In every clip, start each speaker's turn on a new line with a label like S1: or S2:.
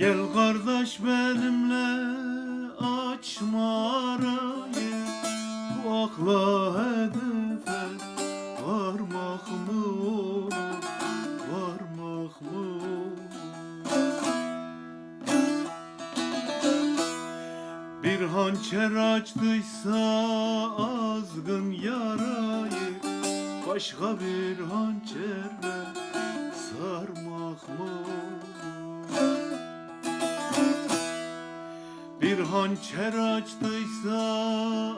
S1: Gel kardeş benimle açma arayı Bu akla hedefe varmak mı olur Varmak mı Bir hançer açtıysa azgın yarayı Başka bir hançerle sarmak mı olur? Bir hançer açtıysa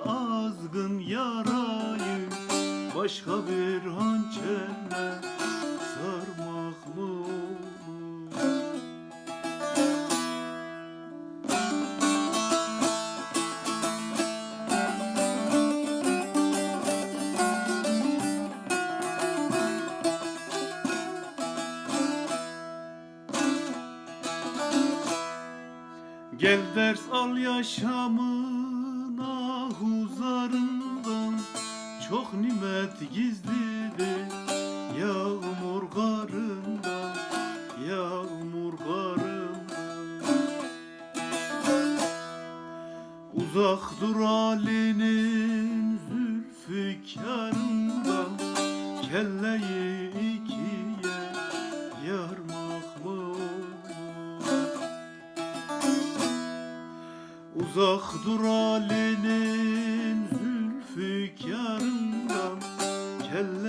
S1: azgın yarayı Başka bir hançerle sarmak Gel ders al yaşamın ahuzarından Çok nimet gizlidir yağmur karından Yağmur karından. Uzak dur Ali'nin zülfükarından Kelleyi Uzak dur Ali'nin zülfükarından Kelleyi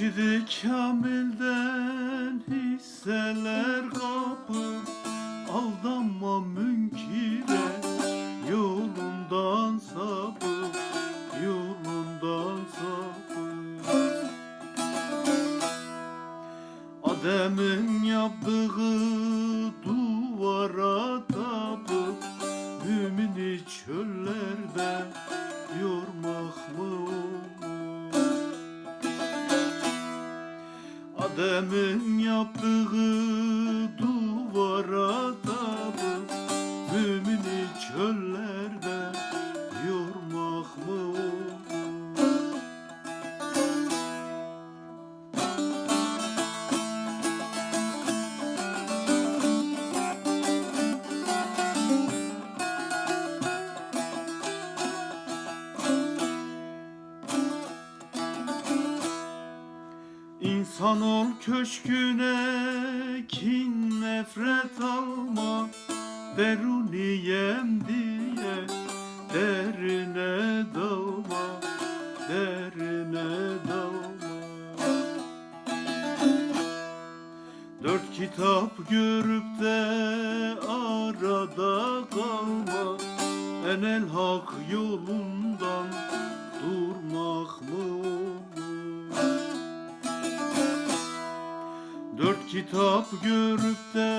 S1: Mürşidi Kamil'den hisseler kapı. Aldanma münkire yolundan sapı Yolundan sapı. Adem'in yaptığı duvara tapıp Mümini çöllerde yormak Adem'in yaptığı İnsan ol köşküne kin nefret alma Deruniyem diye derine dalma Derine dalma. Dört kitap görüp de arada kalma Enel hak yolundan durmak mı Dört kitap görüp de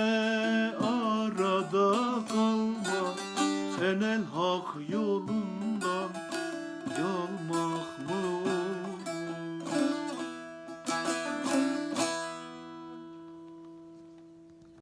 S1: arada kalma Sen el hak yolunda